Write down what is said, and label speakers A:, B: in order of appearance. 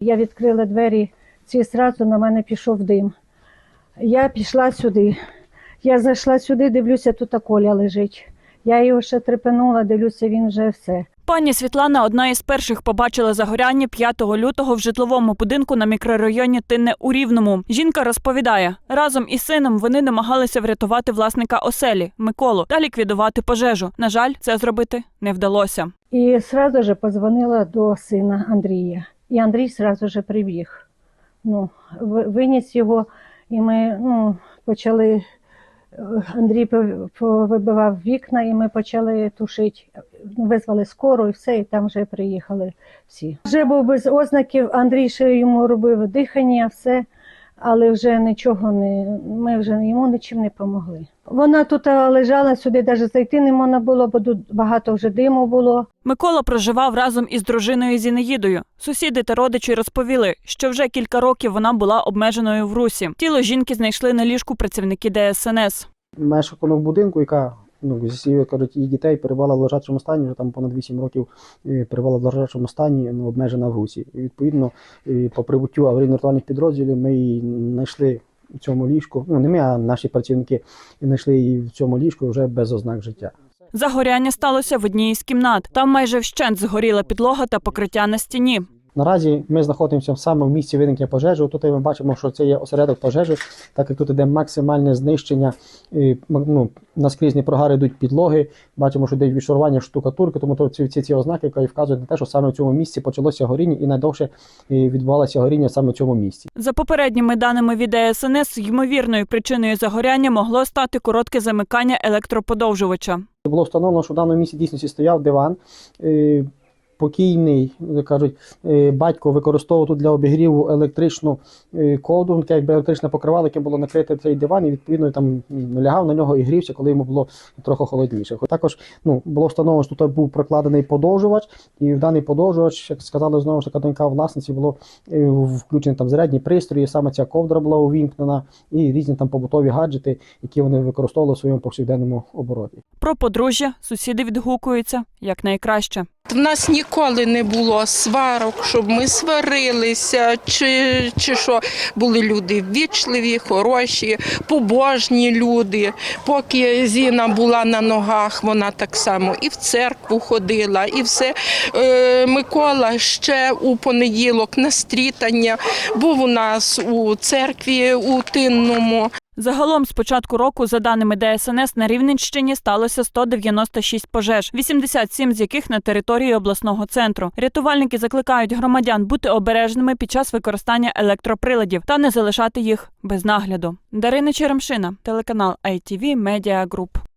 A: Я відкрила двері, ці зразу на мене пішов дим. Я пішла сюди. Я зайшла сюди, дивлюся, тут Коля лежить. Я його ще трепенула, дивлюся, він вже все.
B: Пані Світлана одна із перших побачила загоряння 5 лютого в житловому будинку на мікрорайоні Тинне у Рівному. Жінка розповідає, разом із сином вони намагалися врятувати власника оселі Миколу та ліквідувати пожежу. На жаль, це зробити не вдалося.
A: І сразу же позвонила до сина Андрія. І Андрій сразу же прибіг. Ну, виніс його, і ми ну, почали. е, Андрій вибивав вікна, і ми почали тушити. Визвали скору і все, і там вже приїхали всі. Вже був без ознаків, Андрій ще йому робив дихання, все, але вже нічого не. Ми вже йому нічим не допомогли. Вона тут лежала, сюди навіть зайти не можна було, бо тут багато вже диму було.
B: Микола проживав разом із дружиною Зінаїдою. Сусіди та родичі розповіли, що вже кілька років вона була обмеженою в русі. Тіло жінки знайшли на ліжку працівники ДСНС.
C: мешканку в будинку, яка ну, зі кажуть, її дітей перебувала в лежачому стані, вже там понад 8 років е, перебувала в лежачому стані, ну, обмежена в русі. І відповідно, е, по прибуттю аварійно-рятувальних підрозділів ми її знайшли в цьому ліжку. Ну, не ми, а наші працівники знайшли її в цьому ліжку вже без ознак життя.
B: Загоряння сталося в одній із кімнат. Там майже вщент згоріла підлога та покриття на стіні.
C: Наразі ми знаходимося саме в місці виникнення пожежі. Тут ми бачимо, що це є осередок пожежі, так як тут іде максимальне знищення, ну, наскрізні прогари йдуть підлоги. Бачимо, що йде відшарування штукатурки, тому то ці, ці, ці ознаки які вказують на те, що саме в цьому місці почалося горіння і найдовше відбувалося горіння саме в цьому місці.
B: За попередніми даними від ДСНС, ймовірною причиною загоряння могло стати коротке замикання електроподовжувача.
C: Було встановлено, що в даному місці дійсності стояв диван. Покійний, кажуть, е, батько використовував тут для обігріву електричну е, ковдру, таке якби електричне покривало, яке було накрите цей диван, і відповідно там лягав на нього і грівся, коли йому було трохи холодніше. Також ну, було встановлено, що тут був прокладений подовжувач, і в даний подовжувач, як сказали знову ж таки власниці, було е, включені там зарядні пристрої, саме ця ковдра була увімкнена, і різні там побутові гаджети, які вони використовували в своєму повсякденному обороті.
B: Про подружжя сусіди відгукуються як найкраще.
D: В нас ніколи не було сварок, щоб ми сварилися, чи, чи що були люди ввічливі, хороші, побожні люди. Поки Зіна була на ногах, вона так само і в церкву ходила, і все. Е, Микола ще у понеділок на стрітання був у нас у церкві у Тинному.
B: Загалом з початку року, за даними ДСНС, на Рівненщині сталося 196 пожеж, 87 з яких на території обласного центру. Рятувальники закликають громадян бути обережними під час використання електроприладів та не залишати їх без нагляду. Дарина Черемшина, телеканал ITV Media Group.